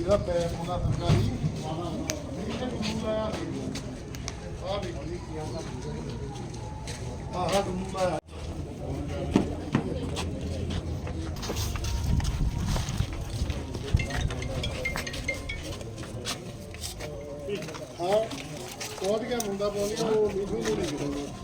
ਇਹਦਾ ਪੈਰ ਮੁੰਡਾ ਸਰਕਾਰੀ। ਇਹ ਨੂੰ ਲਾਇਆ ਆ। ਦੇਖੀ। ਆਹ ਨੂੰ ਲਾਇਆ ਹਾਂ, ਪਹੁੰਚ ਗਿਆ ਮੁੰਡਾ, ਪਹੁੰਚ ਗਿਆ। ਉਹ ਮੀਠੂ ਨਹੀਂ ਕਿਹਾ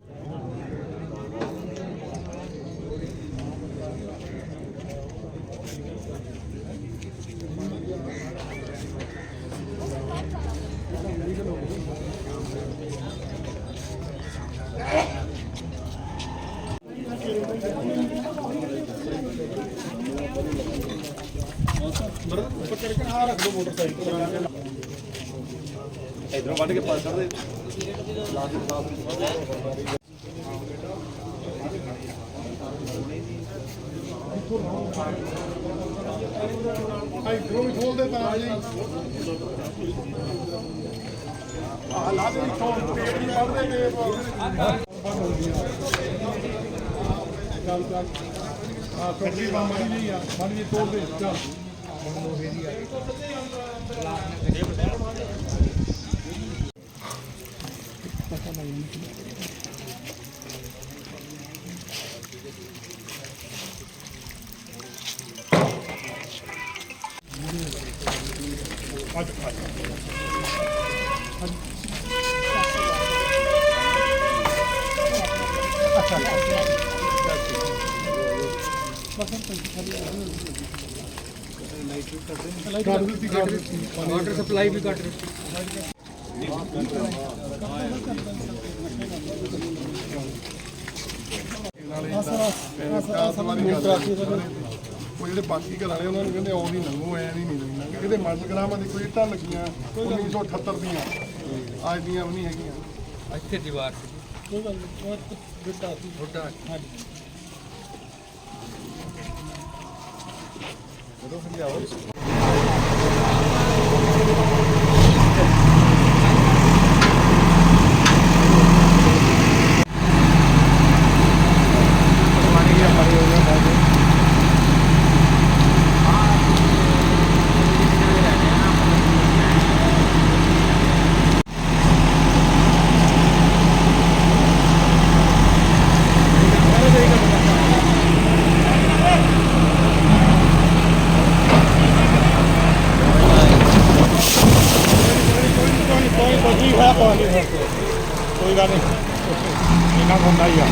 ਇਧਰੋਂ ਵੱਢ ਕੇ ਪਾ ਸਕਦੇ ਇਧਰੋਂ ਵੀ ਖੋਲ ਦੇ ਤਾਂ ਜੀ ਆ। ਲਾ ਦੇ ਤੋਂ ਪੇਟ ਨਹੀਂ ਪੜਦੇ ਨੇ ਚੱਲ ਚੱਲ ਆ ਕੱਢੀ ਬੰਦ ਨਹੀਂ ਆ ਮਾੜੀ ਜੀ ਤੋੜ ਦੇ ਚੱਲ ਪਤਾ ਦਿੱਤੀ ਵਾਟਰ ਸਪਲਾਈ ਵੀ ਕੱਟ ਦਿੱਤੀ ਉਹ ਜਿਹੜੇ ਬਾਕੀ ਘਰ ਵਾਲੇ ਉਹਨਾਂ ਨੂੰ ਕਹਿੰਦੇ ਆਉਂਦੀ ਨੰਗੂ ਐ ਨਹੀਂ ਨਹੀਂ ਲੰਘ ਇਹਦੇ ਮਰਦ ਗਰਾਮਾਂ ਦੀ ਕੋਈ ਇੱਟਾਂ ਲੱਗੀਆਂ 1978 ਦੀਆਂ ਅੱਜ ਦੀਆਂ ਵੀ ਨਹੀਂ ਹੈਗੀਆਂ ਇੱਥੇ ਦੀਵਾਰ ਸੀ ਬੁੱਢਾ ਕੋਈ ਗੱਲ ਨਹੀਂ। ਇਹਨਾਂ ਹੁੰਦਾ ਹੀ ਆ।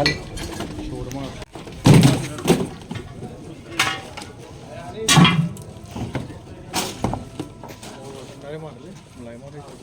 खाली शोरमा काय मारले मुलाय मारायचं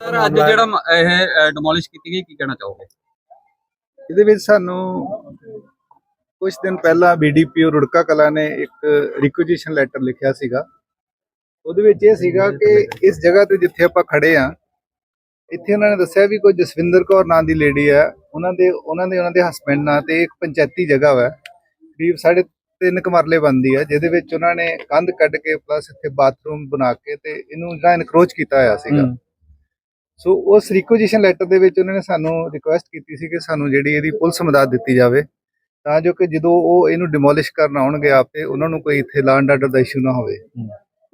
ਸਰ ਅੱਜ ਜਿਹੜਾ ਮ- ਇਹ ਡਿਮੋਲਿਸ਼ ਕੀਤੀ ਗਈ ਕੀ ਕਹਿਣਾ ਚਾਹੋਗੇ? ਇਹਦੇ ਵਿੱਚ ਸਾਨੂੰ ਕੁਝ ਦਿਨ ਪਹਿਲਾਂ ਬੀਡੀਪੀਓ ਰੁੜਕਾ ਕਲਾ ਨੇ ਇੱਕ ਰਿਕੁਜੀਸ਼ਨ ਲੈਟਰ ਲਿਖਿਆ ਸੀਗਾ। ਉਹਦੇ ਵਿੱਚ ਇਹ ਸੀਗਾ ਕਿ ਇਸ ਜਗ੍ਹਾ ਤੇ ਜਿੱਥੇ ਆਪਾਂ ਖੜੇ ਆ ਇੱਥੇ ਉਹਨਾਂ ਨੇ ਦੱਸਿਆ ਵੀ ਕੋਈ ਜਸਵਿੰਦਰ ਕੌਰ ਨਾਂ ਦੀ ਲੇਡੀ ਆ ਉਹਨਾਂ ਦੇ ਉਹਨਾਂ ਦੇ ਉਹਨਾਂ ਦੇ ਹਸਬੰਡ ਨਾਂ ਤੇ ਇੱਕ ਪੰਚਾਇਤੀ ਜਗ੍ਹਾ ਵਾ। ਕਰੀਬ ਸਾਢੇ ਤਿੰਨ ਕਮਰਲੇ ਬੰਦੀ ਆ ਜਿਹਦੇ ਵਿੱਚ ਉਹਨਾਂ ਨੇ ਕੰਧ ਕੱਢ ਕੇ ਪਲੱਸ ਇੱਥੇ ਬਾਥਰੂਮ ਬਣਾ ਕੇ ਤੇ ਇਹਨੂੰ ਜਿਹੜਾ ਇਨਕਰੋਚ ਕੀਤਾ ਹੋਇਆ ਸੀਗਾ। ਸੋ ਉਸ ਰਿਕੁਜੀਸ਼ਨ ਲੈਟਰ ਦੇ ਵਿੱਚ ਉਹਨਾਂ ਨੇ ਸਾਨੂੰ ਰਿਕੁਐਸਟ ਕੀਤੀ ਸੀ ਕਿ ਸਾਨੂੰ ਜਿਹੜੀ ਇਹਦੀ ਪੁਲਿਸ ਮਦਦ ਦਿੱਤੀ ਜਾਵੇ। ਤਾਂ ਜੋ ਕਿ ਜਦੋਂ ਉਹ ਇਹਨੂੰ ਡਿਮੋਲਿਸ਼ ਕਰਨ ਆਉਣਗੇ ਆਪੇ ਉਹਨਾਂ ਨੂੰ ਕੋਈ ਇੱਥੇ ਲਾਂਡ ਆਰਡਰ ਦਾ ਇਸ਼ੂ ਨਾ ਹੋਵੇ।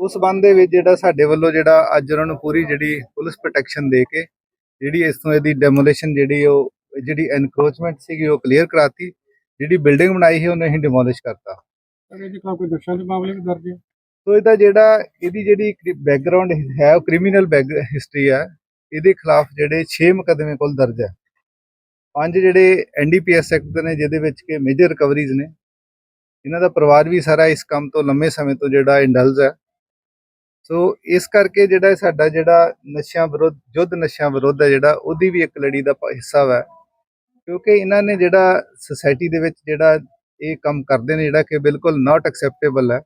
ਉਸ ਸੰਬੰਧ ਦੇ ਵਿੱਚ ਜਿਹੜਾ ਸਾਡੇ ਵੱਲੋਂ ਜਿਹੜਾ ਅੱਜ ਉਹਨਾਂ ਨੂੰ ਪੂਰੀ ਜਿਹੜੀ ਪੁਲਿਸ ਪ੍ਰੋਟੈਕਸ਼ਨ ਦੇ ਕੇ ਜਿਹੜੀ ਇਸ ਤੋਂ ਇਹਦੀ ਡੈਮੋਲੀਸ਼ਨ ਜਿਹੜੀ ਉਹ ਜਿਹੜੀ ਐਨਕਰੋਚਮੈਂਟ ਸੀਗੀ ਉਹ ਕਲੀਅਰ ਕਰਾਤੀ ਜਿਹੜੀ ਬਿਲਡਿੰਗ ਬਣਾਈ ਹੈ ਉਹਨੂੰ ਅਸੀਂ ਡਿਮੋਲਿਸ਼ ਕਰਤਾ। ਸਰ ਇਹਦੇ ਕੋਲ ਕੋਈ ਦੋਸ਼ਾਂ ਦੇ ਮਾਮਲੇ ਵੀ ਦਰਜ ਹੈ? ਸੋ ਇਹਦਾ ਜਿਹੜਾ ਇਹਦੀ ਜਿਹੜੀ ਬੈਕਗ੍ਰਾਉਂਡ ਹੈ ਉਹ ਕ੍ਰਿਮੀਨਲ ਬੈਕ ਹਿਸਟਰੀ ਹੈ। ਇਹਦੇ ਖਿਲਾਫ ਜਿਹੜੇ 6 ਮੁਕੱਦਮੇ ਕੋਲ ਦਰਜ ਹੈ। ਪੰਜ ਜਿਹੜੇ ਐਨਡੀਪੀਐਸ ਐਕਟ ਨੇ, ਜਿਹਦੇ ਵਿੱਚ ਕਿ ਮੇਜਰ ਰਿਕਵਰੀਜ਼ ਨੇ, ਇਹਨਾਂ ਦਾ ਪਰਿਵਾਰ ਵੀ ਸਾਰਾ ਇਸ ਕੰਮ ਤੋਂ ਲੰਮੇ ਸਮੇਂ ਤੋਂ ਜਿਹੜਾ ਇੰਡਲਜ ਹੈ। ਸੋ ਇਸ ਕਰਕੇ ਜਿਹੜਾ ਸਾਡਾ ਜਿਹੜਾ ਨਸ਼ਿਆਂ ਵਿਰੁੱਧ, ਯੁੱਧ ਨਸ਼ਿਆਂ ਵਿਰੁੱਧ ਹੈ ਜਿਹੜਾ, ਉਹਦੀ ਵੀ ਇੱਕ ਲੜੀ ਦਾ ਹਿੱਸਾ ਵਾ। ਕਿਉਂਕਿ ਇਹਨਾਂ ਨੇ ਜਿਹੜਾ ਸੁਸਾਇਟੀ ਦੇ ਵਿੱਚ ਜਿਹੜਾ ਇਹ ਕੰਮ ਕਰਦੇ ਨੇ, ਜਿਹੜਾ ਕਿ ਬਿਲਕੁਲ ਨਾਟ ਐਕਸੈਪਟੇਬਲ ਹੈ,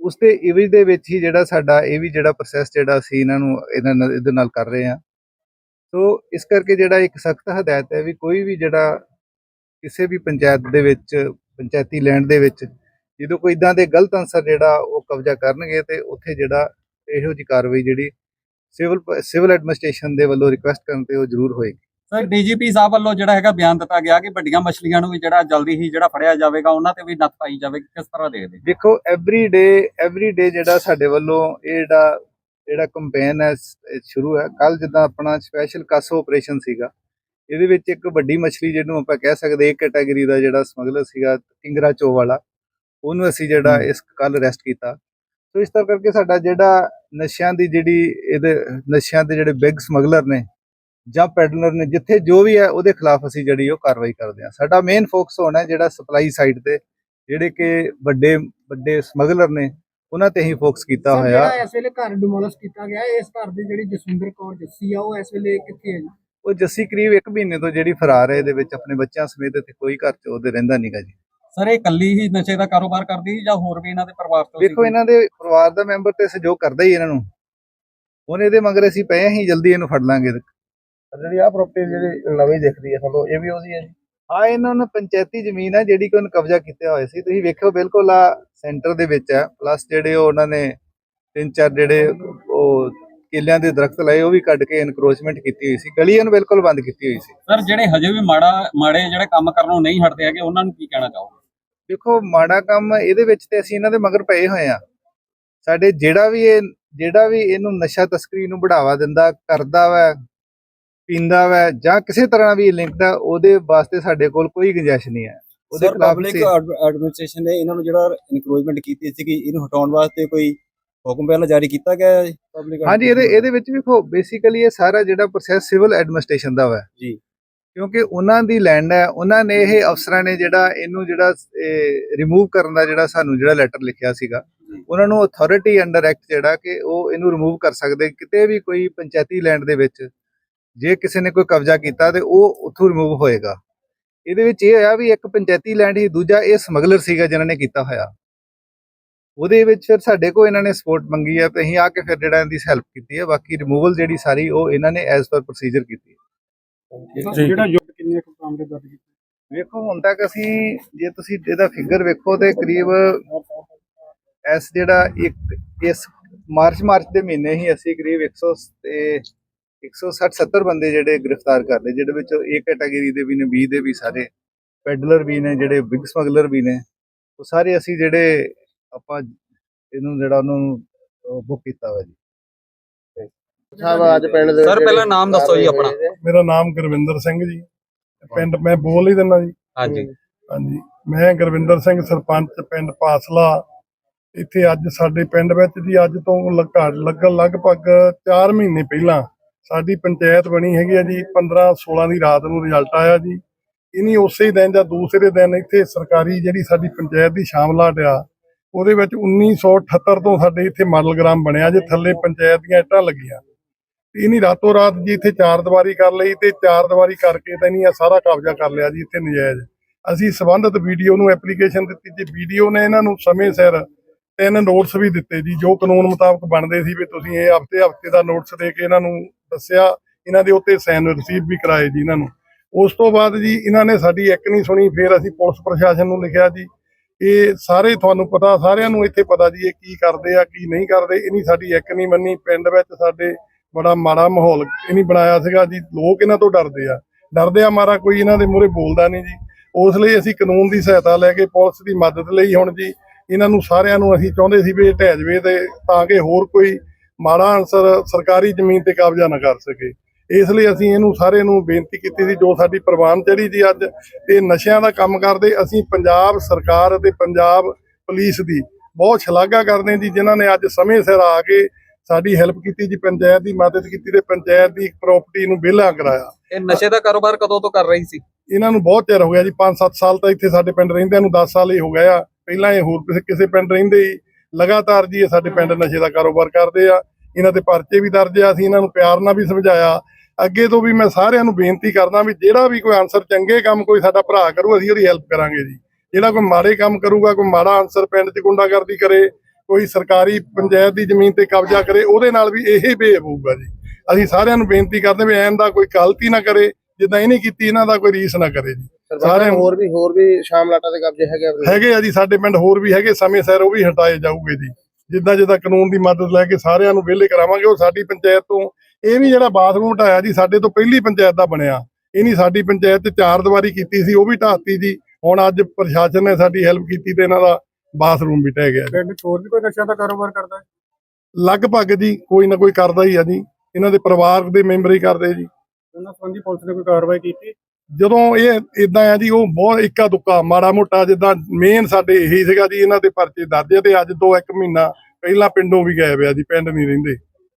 ਉਸ ਦੇ ਇਵਜ ਦੇ ਵਿੱਚ ਹੀ ਜਿਹੜਾ ਸਾਡਾ, ਇਹ ਵੀ ਜਿਹੜਾ ਪ੍ਰੋਸੈਸ ਜਿਹੜਾ ਅਸੀਂ ਇਹਨਾਂ ਨੂੰ, ਇਹਨਾਂ ਨਾਲ, ਇਹਦੇ ਨਾਲ ਕਰ ਰਹੇ ਹਾਂ। ਸੋ ਇਸ ਕਰਕੇ ਜਿਹੜਾ ਇੱਕ ਸਖਤ ਹਦਾਇਤ ਹੈ ਵੀ ਕੋਈ ਵੀ ਜਿਹੜਾ ਕਿਸੇ ਵੀ ਪੰਚਾਇਤ ਦੇ ਵਿੱਚ ਪੰਚਾਇਤੀ ਲੈਂਡ ਦੇ ਵਿੱਚ ਜਦੋਂ ਕੋਈ ਇਦਾਂ ਦੇ ਗਲਤ ਅਨਸਰ ਜਿਹੜਾ ਉਹ ਕਬਜ਼ਾ ਕਰਨਗੇ ਤੇ ਉੱਥੇ ਜਿਹੜਾ ਇਹੋ ਜੀ ਕਾਰਵਾਈ ਜਿਹੜੀ ਸਿਵਲ ਸਿਵਲ ਐਡਮਿਨਿਸਟ੍ਰੇਸ਼ਨ ਦੇ ਵੱਲੋਂ ਰਿਕੁਐਸਟ ਕਰਨ ਤੇ ਉਹ ਜ਼ਰੂਰ ਹੋਏਗੀ। ਸਰ ਡੀਜੀਪੀ ਸਾਹਿਬ ਵੱਲੋਂ ਜਿਹੜਾ ਹੈਗਾ ਬਿਆਨ ਦਿੱਤਾ ਗਿਆ ਕਿ ਵੱਡੀਆਂ ਮਛਲੀਆਂ ਨੂੰ ਵੀ ਜਿਹੜਾ ਜਲਦੀ ਹੀ ਜਿਹੜਾ ਫੜਿਆ ਜਾਵੇਗਾ ਉਹਨਾਂ ਤੇ ਵੀ ਨੱਥ ਪਾਈ ਜਾਵੇਗੀ। ਕਿਸ ਤਰ੍ਹਾਂ ਦੇਖਦੇ ਦੇਖੋ ਐਵਰੀ ਡੇ ਐਵਰੀ ਡੇ ਜਿਹੜਾ ਸਾਡੇ ਵੱਲੋਂ ਇਹ ਜਿਹੜਾ ਜਿਹੜਾ ਕੰਪੇਨ ਹੈ ਇਹ ਸ਼ੁਰੂ ਹੈ। ਕੱਲ ਜਿੱਦਾਂ ਆਪਣਾ ਸਪੈਸ਼ਲ ਕਾਸੋ ਆਪਰੇਸ਼ਨ ਸੀਗਾ ਇਹਦੇ ਵਿੱਚ ਇੱਕ ਵੱਡੀ ਮੱਛਲੀ ਜਿਹਨੂੰ ਆਪਾਂ ਕਹਿ ਸਕਦੇ ਇੱਕ ਕੈਟਾਗਰੀ ਦਾ ਜਿਹੜਾ ਸਮਗਲਰ ਸੀਗਾ ਟਿੰਗਰਾ ਚੋ ਵਾਲਾ ਉਹਨੂੰ ਅਸੀਂ ਜਿਹੜਾ ਇਸ ਕੱਲ ਅਰੈਸਟ ਕੀਤਾ। ਸੋ ਇਸ ਤਰ੍ਹਾਂ ਕਰਕੇ ਸਾਡਾ ਜਿਹੜਾ ਨਸ਼ਿਆਂ ਦੀ ਜਿਹੜੀ ਇਹਦੇ ਨਸ਼ਿਆਂ ਦੇ ਜਿਹੜੇ ਬਿਗ ਸਮਗਲਰ ਨੇ ਜਾਂ ਪੈਡਲਰ ਨੇ ਜਿੱਥੇ ਜੋ ਵੀ ਹੈ ਉਹਦੇ ਖਿਲਾਫ ਅਸੀਂ ਜਿਹੜੀ ਉਹ ਕਾਰਵਾਈ ਕਰਦੇ ਹਾਂ। ਸਾਡਾ ਮੇਨ ਫੋਕਸ ਹੋਣਾ ਹੈ ਜਿਹੜਾ ਸਪਲਾਈ ਸਾਈਡ ਤੇ ਜਿਹੜੇ ਕਿ ਵੱਡੇ ਵੱਡੇ ਸਮਗਲਰ ਨੇ ਉਹਨਾਂ ਤੇ ਹੀ ਫੋਕਸ ਕੀਤਾ ਸਰ, ਹੋਇਆ। ਜਿਹੜਾ ਇਸ ਵੇਲੇ ਘਰ ਡਿਮੋਲਿਸ਼ ਕੀਤਾ ਗਿਆ ਹੈ, ਇਸ ਘਰ ਦੀ ਜਿਹੜੀ ਜਸਵਿੰਦਰ ਕੌਰ ਜੱਸੀ ਆ ਉਹ ਇਸ ਵੇਲੇ ਕਿੱਥੇ ਹੈ ਜੀ? ਉਹ ਜੱਸੀ ਕਰੀਬ 1 ਮਹੀਨੇ ਤੋਂ ਜਿਹੜੀ ਫਰਾਰ ਹੈ ਇਹਦੇ ਵਿੱਚ ਆਪਣੇ ਬੱਚਿਆਂ ਸਮੇਤ ਇੱਥੇ ਕੋਈ ਘਰ ਚ ਉਹਦੇ ਰਹਿੰਦਾ ਨਹੀਂਗਾ ਜੀ। ਸਰ ਇਹ ਇਕੱਲੀ ਹੀ ਨਸ਼ੇ ਦਾ ਕਾਰੋਬਾਰ ਕਰਦੀ ਸੀ ਜਾਂ ਹੋਰ ਵੀ ਇਹਨਾਂ ਦੇ ਪਰਿਵਾਰ ਤੋਂ ਵੇਖੋ ਇਹਨਾਂ ਦੇ ਪਰਿਵਾਰ ਦਾ ਮੈਂਬਰ ਤੇ ਸਹਿਯੋਗ ਕਰਦਾ ਹੀ ਇਹਨਾਂ ਨੂੰ। ਹੁਣ ਇਹਦੇ ਮਗਰ ਅਸੀਂ ਪਏ ਹਾਂ ਹੀ ਜਲਦੀ ਇਹਨੂੰ ਫੜ ਲਾਂਗੇ। ਜਿਹੜੀ ਆ ਪ੍ਰਾਪਰਟੀ ਜਿਹੜੀ ਨਵੀਂ ਦਿਖਦੀ ਹੈ ਤੁਹਾਨੂੰ ਇਹ ਵੀ ਉਹਦੀ ਹੈ ਜੀ? ਹਾਂ ਇਹਨਾਂ ਨੂੰ ਪੰਚਾਇਤੀ ਜ਼ਮੀਨ ਹੈ ਜਿਹੜੀ ਕਿ ਉਹਨ ਕਬਜ਼ਾ ਕੀਤਾ ਹੋਇਆ ਸੀ। ਤੁਸੀਂ ਵੇਖੋ ਬਿਲਕੁਲ ਆ ਸੈਂਟਰ ਦੇ ਵਿੱਚ ਹੈ। ਪਲੱਸ ਜਿਹੜੇ ਉਹ ਉਹਨਾਂ ਨੇ ਤਿੰਨ ਚਾਰ ਜਿਹੜੇ ਉਹ ਕੇਲਿਆਂ ਦੇ ਦਰਖਤ ਲਾਏ ਉਹ ਵੀ ਕੱਢ ਕੇ ਇਨਕਰੋਚਮੈਂਟ ਕੀਤੀ ਹੋਈ ਸੀ। ਗਲੀਆਂ ਨੂੰ ਬਿਲਕੁਲ ਬੰਦ ਕੀਤੀ ਹੋਈ ਸੀ। ਸਰ ਜਿਹੜੇ ਹਜੇ ਵੀ ਮਾੜਾ ਮਾੜੇ ਜਿਹੜੇ ਕੰਮ ਕਰਨੋਂ ਨਹੀਂ ਹਟਦੇ ਹੈਗੇ ਉਹਨਾਂ ਨੂੰ ਕੀ ਕਹਿਣਾ ਚਾਹੋਗੇ? ਦੇਖੋ ਮਾੜਾ ਕੰਮ ਇਹਦੇ ਵਿੱਚ ਤੇ ਅਸੀਂ ਇਹਨਾਂ ਦੇ ਮਗਰ ਪਏ ਹੋਏ ਆ ਸਾਡੇ ਜਿਹੜਾ ਵੀ ਇਹ ਜਿਹੜਾ ਵੀ ਇਹਨੂੰ ਨਸ਼ਾ ਤਸਕਰੀ ਨੂੰ ਬੜਾਵਾ ਦਿੰਦਾ ਕਰਦਾ ਵਾ ਪੀਂਦਾ ਵਾ ਜਾਂ ਕਿਸੇ ਤਰ੍ਹਾਂ ਵੀ ਲਿੰਕਡ ਆ ਉਹਦੇ ਵਾਸਤੇ ਸਾਡੇ ਕੋਲ ਕੋਈ ਗੁੰਜਾਇਸ਼ ਨਹੀਂ ਹੈ। ਉਹਦੇ ਖਿਲਾਫ ਪਬਲਿਕ ਐਡਮਿਨਿਸਟ੍ਰੇਸ਼ਨ ਨੇ ਇਹਨਾਂ ਨੂੰ ਜਿਹੜਾ ਇਨਕਰੋਚਮੈਂਟ ਕੀਤੀ ਸੀ ਕਿ ਇਹਨੂੰ ਹਟਾਉਣ ਵਾਸਤੇ ਕੋਈ ਹੁਕਮ ਪਹਿਲਾਂ ਜਾਰੀ ਕੀਤਾ ਗਿਆ ਹੈ? ਪਬਲਿਕ ਹਾਂਜੀ ਇਹਦੇ ਇਹਦੇ ਵਿੱਚ ਵੇਖੋ ਬੇਸਿਕਲੀ ਇਹ ਸਾਰਾ ਜਿਹੜਾ ਪ੍ਰੋਸੈਸ ਸਿਵਲ ਐਡਮਿਨਿਸਟ੍ਰੇਸ਼ਨ ਦਾ ਵਾ। ਜੀ। ਕਿਉਂਕਿ ਉਹਨਾਂ ਦੀ ਲੈਂਡ ਹੈ ਉਹਨਾਂ ਨੇ ਇਹ ਅਫਸਰਾਂ ਨੇ ਜਿਹੜਾ ਇਹਨੂੰ ਜਿਹੜਾ ਰਿਮੂਵ ਕਰਨ ਦਾ ਜਿਹੜਾ ਸਾਨੂੰ ਜਿਹੜਾ ਲੈਟਰ ਲਿਖਿਆ ਸੀਗਾ ਉਹਨਾਂ ਨੂੰ ਅਥਾਰਟੀ ਅੰਡਰ ਐਕਟ ਜਿਹੜਾ ਕਿ ਉਹ ਇਹਨੂੰ ਰਿਮੂਵ ਕਰ ਸਕਦੇ। ਕਿਤੇ ਵੀ ਕੋਈ ਪੰਚਾਇਤੀ ਲੈਂਡ ਦੇ ਵਿੱਚ ਜੇ ਕਿਸੇ ਨੇ ਕੋਈ ਕਬਜ਼ਾ ਕੀਤਾ ਤੇ ਉਹ ਉੱਥੋਂ ਰਿਮੂਵ ਹੋਏਗਾ। ਇਹਦੇ ਵਿੱਚ ਇਹ ਹੋਇਆ ਵੀ ਇੱਕ ਪੰਚਾਇਤੀ ਲੈਂਡ ਹੀ ਦੂਜਾ ਇਹ ਸਮਗਲਰ ਸੀਗਾ ਜਿਨ੍ਹਾਂ ਨੇ ਕੀਤਾ ਹੋਇਆ। ਉਹਦੇ ਵਿੱਚ ਫਿਰ ਸਾਡੇ ਕੋਲ ਇਹਨਾਂ ਨੇ ਸਪੋਰਟ ਮੰਗੀ ਹੈ ਤੇ ਅਸੀਂ ਆ ਕੇ ਫਿਰ ਜਿਹੜਾ ਇਹਦੀ ਹੈਲਪ ਕੀਤੀ ਹੈ ਬਾਕੀ ਰਿਮੂਵਲ ਜਿਹੜੀ ਸਾਰੀ ਉਹ ਇਹਨਾਂ ਨੇ ਐਜ਼ ਪਰ ਪ੍ਰੋਸੀਜਰ ਕੀਤੀ ਹੈ। ਜਿਹੜਾ ਯੁੱਧ ਕਿੰਨੇ ਕੁ ਮਾਮਲੇ ਦਰਜ ਕੀਤੇ? ਵੇਖੋ ਹੁਣ ਤੱਕ ਅਸੀਂ ਜੇ ਤੁਸੀਂ ਇਹਦਾ ਫਿਗਰ ਵੇਖੋ ਤੇ ਕਰੀਬ ਐਸ ਜਿਹੜਾ ਇੱਕ ਇਸ ਮਾਰਚ ਮਾਰਚ ਦੇ ਮਹੀਨੇ ਹੀ ਅਸੀਂ ਕਰੀਬ 100 ਤੇ 160 70 ਬੰਦੇ ਜਿਹੜੇ ਗ੍ਰਿਫਤਾਰ ਕਰ ਲਏ ਜਿਹਦੇ ਵਿੱਚੋਂ ਏ ਕੈਟਾਗਰੀ ਦੇ ਵੀ ਨੇ 20 ਦੇ ਵੀ ਸਾਰੇ ਪੈਡਲਰ ਵੀ ਨੇ ਜਿਹੜੇ ਬਿਗ ਸਮਗਲਰ ਵੀ ਨੇ ਉਹ ਸਾਰੇ ਅਸੀਂ ਜਿਹੜੇ ਆਪਾਂ ਇਹਨੂੰ ਜਿਹੜਾ ਉਹਨੂੰ ਬੁੱਕ ਕੀਤਾ ਵਾ ਜੀ। ਸਾਹਿਬ ਅੱਜ ਪਿੰਡ ਦੇ ਸਰ, ਪਹਿਲਾਂ ਨਾਮ ਦੱਸੋ ਜੀ ਆਪਣਾ। ਮੇਰਾ ਨਾਮ ਗੁਰਵਿੰਦਰ ਸਿੰਘ ਜੀ। ਪਿੰਡ ਮੈਂ ਬੋਲ ਹੀ ਦਿੰਦਾ ਜੀ। ਹਾਂਜੀ। ਹਾਂਜੀ। ਮੈਂ ਗੁਰਵਿੰਦਰ ਸਿੰਘ ਸਰਪੰਚ ਪਿੰਡ ਪਾਸਲਾ। ਇੱਥੇ ਅੱਜ ਸਾਡੇ ਪਿੰਡ ਵਿੱਚ ਜੀ ਅੱਜ ਤੋਂ ਲਗਾ ਲੱਗਣ ਲਗਭਗ 4 ਮਹੀਨੇ ਪਹਿਲਾਂ ਸਾਡੀ ਪੰਚਾਇਤ ਬਣੀ ਹੈਗੀ ਆ ਜੀ 15 16 ਦੀ ਰਾਤ ਨੂੰ ਰਿਜ਼ਲਟ ਆਇਆ ਜੀ। ਇਨੀ ਉਸੇ ਦਿਨ ਜਾਂ ਦੂਸਰੇ ਦਿਨ ਇੱਥੇ ਸਰਕਾਰੀ ਜਿਹੜੀ ਸਾਡੀ ਪੰਚਾਇਤ ਦੀ ਸ਼ਾਮਲਾਟ ਆ, ਉਹਦੇ ਵਿੱਚ 1978 ਤੋਂ ਸਾਡੇ ਇੱਥੇ ਮਾਡਲ ਗ੍ਰਾਮ ਬਣਿਆ ਜੇ, ਥੱਲੇ ਪੰਚਾਇਤ ਦੀਆਂ ਇੱਟਾਂ ਲੱਗੀਆਂ। ਇਨੀ ਰਾਤੋਂ ਰਾਤ ਜੀ ਇੱਥੇ ਚਾਰ ਦੀਵਾਰੀ ਕਰ ਲਈ ਤੇ ਚਾਰ ਦੀਵਾਰੀ ਕਰਕੇ ਤਾਂ ਇਨੀ ਸਾਰਾ ਕਬਜ਼ਾ ਕਰ ਲਿਆ ਜੀ ਇੱਥੇ ਨਜਾਇਜ਼। ਅਸੀਂ ਸਬੰਧਤ ਵੀਡੀਓ ਨੂੰ ਐਪਲੀਕੇਸ਼ਨ ਦਿੱਤੀ ਜੀ, ਵੀਡੀਓ ਨੇ ਇਹਨਾਂ ਨੂੰ ਸਮੇਂ ਸਿਰ ਤਿੰਨ ਨੋਟਸ ਵੀ ਦਿੱਤੇ ਜੀ, ਜੋ ਕਾਨੂੰਨ ਮੁਤਾਬਕ ਬਣਦੇ ਸੀ ਵੀ ਤੁਸੀਂ ਇਹ ਹਫ਼ਤੇ ਹਫ਼ਤੇ ਦਾ ਨੋਟਸ ਦੇ ਕੇ ਇਹਨਾਂ ਨੂੰ ਦੱਸਿਆ, ਇਹਨਾਂ ਦੇ ਉੱਤੇ ਸੈਨ ਰਿਸੀਵ ਵੀ ਕਰਾਏ ਜੀ ਇਹਨਾਂ ਨੂੰ। ਉਸ ਤੋਂ ਬਾਅਦ ਜੀ ਇਹਨਾਂ ਨੇ ਸਾਡੀ ਇੱਕ ਨਹੀਂ ਸੁਣੀ, ਫਿਰ ਅਸੀਂ ਪੁਲਿਸ ਪ੍ਰਸ਼ਾਸਨ ਨੂੰ ਲਿਖਿਆ ਜੀ। ਇਹ ਸਾਰੇ ਤੁਹਾਨੂੰ ਪਤਾ, ਸਾਰਿਆਂ ਨੂੰ ਇੱਥੇ ਪਤਾ ਜੀ ਇਹ ਕੀ ਕਰਦੇ ਆ, ਕੀ ਨਹੀਂ ਕਰਦੇ। ਇਹਨੀ ਸਾਡੀ ਇੱਕ ਨਹੀਂ ਮੰਨੀ, ਪਿੰਡ ਵਿੱਚ ਸਾਡੇ ਬੜਾ ਮਾੜਾ ਮਾਹੌਲ ਇਹਨੀ ਬਣਾਇਆ ਸੀਗਾ ਜੀ। ਲੋਕ ਇਹਨਾਂ ਤੋਂ ਡਰਦੇ ਆ। ਡਰਦੇ ਆ ਮਾਰਾ ਕੋਈ ਇਹਨਾਂ ਦੇ ਮੂਹਰੇ ਬੋਲਦਾ ਨਹੀਂ ਜੀ। ਉਸ ਲਈ ਅਸੀਂ ਕਾਨੂੰਨ ਦੀ ਸਹਾਇਤਾ ਲੈ ਕੇ ਪੁਲਿਸ ਦੀ ਮਦਦ ਲਈ ਹੁਣ ਜੀ ਇਹਨਾਂ ਨੂੰ ਸਾਰਿਆਂ ਨੂੰ ਅਸੀਂ ਚਾਹੁੰਦੇ ਸੀ ਵੀ ਢਹਿ ਜਵੇ ਤੇ ਤਾਂ ਕਿ ਹੋਰ ਕੋਈ ਮਾੜਾ ਅਨਸਰ ਸਰਕਾਰੀ ਜ਼ਮੀਨ ਤੇ ਕਬਜ਼ਾ ਨਾ ਕਰ ਸਕੇ। ਇਸ ਲਈ ਅਸੀਂ ਇਹਨੂੰ ਸਾਰੇ ਨੂੰ ਬੇਨਤੀ ਕੀਤੀ ਸੀ ਜੋ ਸਾਡੀ ਪ੍ਰਵਾਨ ਚੜੀ ਜੀ ਅੱਜ ਇਹ ਨਸ਼ਿਆਂ ਦਾ ਕੰਮ ਕਰਦੇ ਅਸੀਂ ਪੰਜਾਬ ਸਰਕਾਰ ਅਤੇ ਪੰਜਾਬ ਪੁਲਿਸ ਦੀ ਬਹੁਤ ਸ਼ਲਾਘਾ ਕਰਦੇ ਜੀ ਜਿਨ੍ਹਾਂ ਨੇ ਅੱਜ ਸਮੇਂ ਸਿਰ ਆ ਕੇ ਸਾਡੀ ਹੈਲਪ ਕੀਤੀ ਜੀ ਪੰਚਾਇਤ ਦੀ ਮਦਦ ਕੀਤੀ ਤੇ ਪੰਚਾਇਤ ਦੀ ਪ੍ਰਾਪਰਟੀ ਨੂੰ ਵਿਹਲਾ ਕਰਾਇਆ। ਇਹ ਨਸ਼ੇ ਦਾ ਕਾਰੋਬਾਰ ਕਦੋਂ ਤੋਂ ਕਰ ਰਹੀ ਸੀ? ਇਹਨਾਂ ਨੂੰ ਬਹੁਤ ਚਿਰ ਹੋ ਗਿਆ ਜੀ 5-7 ਸਾਲ ਤਾਂ ਇੱਥੇ ਸਾਡੇ ਪਿੰਡ ਰਹਿੰਦਿਆਂ ਨੂੰ 10 ਸਾਲ ਹੀ ਹੋ ਗਏ ਆ। ਪਹਿਲਾਂ ਇਹ ਹੋਰ ਕਿਸੇ ਪਿੰਡ ਰਹਿੰਦੇ ਹੀ ਲਗਾਤਾਰ ਜੀ ਇਹ ਸਾਡੇ ਪਿੰਡ ਨਸ਼ੇ ਦਾ ਕਾਰੋਬਾਰ ਕਰਦੇ ਆ। ਇਹਨਾਂ ਦੇ ਪਰਚੇ ਵੀ ਦਰਜ ਆ, ਅਸੀਂ ਇਹਨਾਂ ਨੂੰ ਪਿਆਰ ਨਾਲ ਵੀ ਸਮਝਾਇਆ। ਅੱਗੇ ਤੋਂ ਵੀ ਮੈਂ ਸਾਰਿਆਂ ਨੂੰ ਬੇਨਤੀ ਕਰਦਾ ਵੀ ਜਿਹੜਾ ਵੀ ਕੋਈ ਆਨਸਰ ਚੰਗੇ ਕੰਮ ਕੋਈ ਸਾਡਾ ਭਰਾ ਕਰੂ, ਅਸੀਂ ਉਹਦੀ ਹੈਲਪ ਕਰਾਂਗੇ ਜੀ। ਜਿਹੜਾ ਕੋਈ ਮਾੜੇ ਕੰਮ ਕਰੂਗਾ, ਕੋਈ ਮਾੜਾ ਆਨਸਰ ਪਿੰਡ 'ਚ ਗੁੰਡਾਗਰਦੀ ਕਰੇ, ਕੋਈ ਸਰਕਾਰੀ ਪੰਚਾਇਤ ਦੀ ਜ਼ਮੀਨ ਤੇ ਕਬਜ਼ਾ ਕਰੇ, ਉਹਦੇ ਨਾਲ ਵੀ ਇਹੀ ਬੇਹਵ ਹੋਊਗਾ ਜੀ। ਅਸੀਂ ਸਾਰਿਆਂ ਨੂੰ ਬੇਨਤੀ ਕਰਦੇ ਵੀ ਐਨ ਦਾ ਕੋਈ ਗਲਤੀ ਨਾ ਕਰੇ, ਜਿੱਦਾਂ ਇਹਨੇ ਕੀਤੀ, ਇਹਨਾਂ ਦਾ ਕੋਈ ਰੀਸ ਨਾ ਕਰੇ ਜੀ। ਸਾਰੇ ਹੋਰ ਵੀ ਹੋਰ ਵੀ ਸ਼ਾਮਲਾਟਾਂ ਦੇ ਕਬਜ਼ੇ ਹੈਗੇ ਆ ਆਪਣੇ। ਹੈਗੇ ਆ ਜੀ ਸਾਡੇ ਪਿੰਡ ਹੋਰ ਵੀ ਹੈਗੇ ਸਮੇਂ ਸਿਰ ਉਹ ਵੀ ਹਟਾਏ ਜਾਊਗੇ ਜੀ। ਜਿੱਦਾਂ ਜਿੱਦਾਂ ਕਾਨੂੰਨ ਦੀ ਮਦਦ ਲੈ ਕੇ ਸਾਰਿਆਂ ਨੂੰ ਵਿਹਲੇ ਕਰਾਵਾਂਗੇ ਉਹ ਸਾਡੀ ਪੰਚਾਇਤ ਤੋਂ ਇਹ ਵੀ ਜਿਹੜਾ ਬਾਥਰੂਮ ਢਾਇਆ ਜੀ ਸਾਡੇ ਤੋਂ ਪਹਿਲੀ ਪੰਚਾਇਤ ਦਾ ਬਣਿਆ। ਇਹ ਨਹੀਂ ਸਾਡੀ ਪੰਚਾਇਤ ਚ ਚਾਰ ਦੀਵਾਰੀ ਕੀਤੀ ਸੀ ਉਹ ਵੀ ਢਾਤੀ ਜੀ। ਹੁਣ ਅੱਜ ਪ੍ਰਸ਼ਾਸਨ ਨੇ ਸਾਡੀ ਹੈਲਪ ਕੀਤੀ ਤੇ ਇਹਨਾਂ ਦਾ ਬਾਥਰੂਮ ਵੀ ਢਹਿ ਗਿਆ। ਪਿੰਡ ਹੋਰ ਵੀ ਕੋਈ ਨਸ਼ਿਆਂ ਦਾ ਕਾਰੋਬਾਰ ਕਰਦਾ ਹੈ? ਲਗਭਗ ਜੀ ਕੋਈ ਨਾ ਕੋਈ ਕਰਦਾ ਹੀ ਆ ਜੀ। ਇਹਨਾਂ ਦੇ ਪਰਿਵਾਰ ਦੇ ਮੈਂਬਰ ਹੀ ਕਰਦੇ ਜੀ। ਉਹਨਾਂ ਸੰਬੰਧੀ ਪੁਲਿਸ ਨੇ ਕੋਈ ਕਾਰਵਾਈ ਕੀਤੀ? ਜਦੋਂ ਇਹ ਇਦਾਂ ਆ ਜੀ ਉਹ ਬਹੁਤ ਇੱਕਾ ਦੁੱਕਾ ਮਾੜਾ ਮੋਟਾ ਜਿੱਦਾਂ ਮੇਨ ਸਾਡੇ ਇਹੀ ਸੀਗਾ ਜੀ ਇਹਨਾਂ ਦੇ ਪਰਚੇ ਦਰਜ ਤੇ ਅੱਜ ਤੋਂ ਇੱਕ ਮਹੀਨਾ ਪਹਿਲਾਂ ਪਿੰਡੋਂ ਵੀ ਗਏ ਪਿਆ ਜੀ ਪਿੰਡ ਨਹੀਂ ਰਹਿੰਦੇ।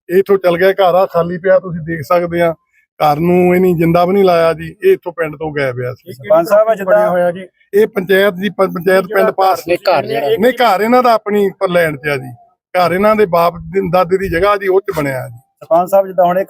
ਇੱਥੋਂ ਚਲ ਗਿਆ ਘਰ ਆ ਖਾਲੀ ਪਿਆ ਤੁਸੀਂ ਦੇਖ ਸਕਦੇ ਆ ਘਰ ਨੂੰ ਇਹ ਨਹੀਂ ਜਿੰਦਾ ਵੀ ਨਹੀਂ ਲਾਇਆ ਜੀ ਇਹ ਇੱਥੋਂ ਪਿੰਡ ਤੋਂ ਗਏ ਪਿਆ ਸੀ ਸਰਪੰਚ ਸਾਹਿਬ ਜਿੱਦਾਂ ਹੋਇਆ ਜੀ। ਇਹ ਪੰਚਾਇਤ ਦੀ ਪੰਚਾਇਤ ਪਿੰਡ ਪਾਸ ਨਹੀਂ, ਘਰ ਜਿਹੜਾ। ਨਹੀਂ ਘਰ ਇਹਨਾਂ ਦਾ ਆਪਣੀ ਲੈਣ ਚ ਆ ਜੀ। ਘਰ ਇਹਨਾਂ ਦੇ ਬਾਪ ਦੀ- ਦਾਦੇ ਦੀ ਜਗ੍ਹਾ ਜੀ ਉਹ ਚ ਬਣਿਆ ਜੀ। ਸਰਪੰਚ ਸਾਹਿਬ ਜਿੱਦਾਂ ਹੁਣ ਇਹ